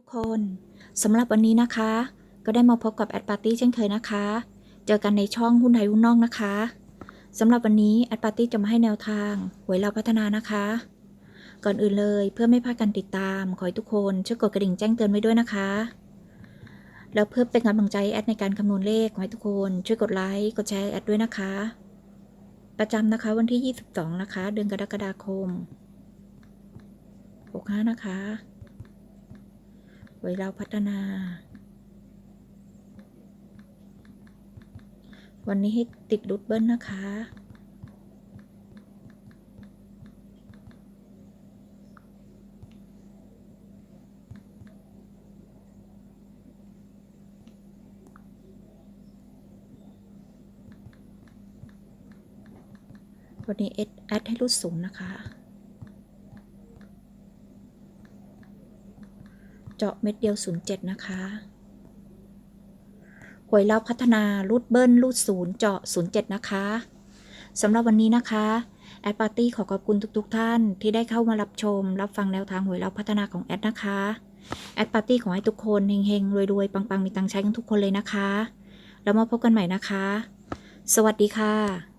ทุกคนสำหรับวันนี้นะคะ ก็ได้มาพบกับแอดปาร์ตี้เช่นเคยนะคะ เจอกันในช่องหุ้นไทยหุ้นนอกนะคะสำหรับวันนี้แอดปาร์ตี้จะมาให้แนวทางหวยเราพัฒนานะคะ ก่อนอื่นเลยเพื่อไม่พลาดการติดตาม ขอให้ทุกคนช่วยกดกระดิ่งแจ้งเตือนไว้ด้วยนะคะ แล้วเพื่อเป็นกำลังใจแอดในการคำนวณเลขขอให้ทุกคนช่วยกดไลค์กดแชร์แอดด้วยนะคะ ประจำนะคะวันที่ 22 นะคะ เดือนกรกฎาคม65นะคะ ไว้เราพัฒนา วันนี้ให้ติดรูทเบิลนะคะ วันนี้เอดแอดให้รูดศูนย์นะคะ เจาะเม็ดเดียว 07 นะคะหวยเราพัฒนารูดเบิ้ลรูดศูนย์เจาะ 07 นะคะสำหรับวันนี้นะคะ แอดปาร์ตี้ขอขอบคุณทุกๆทท่านที่ได้เข้ามารับชม รับฟังแนวทางหวยเราพัฒนาของแอดนะคะ แอดปาร์ตี้ขอให้ทุกคนเฮงๆรวยๆ ปังๆ มีตังใช้กันทุกคนเลยนะคะ แล้วมาพบกันใหม่นะคะ สวัสดีค่ะ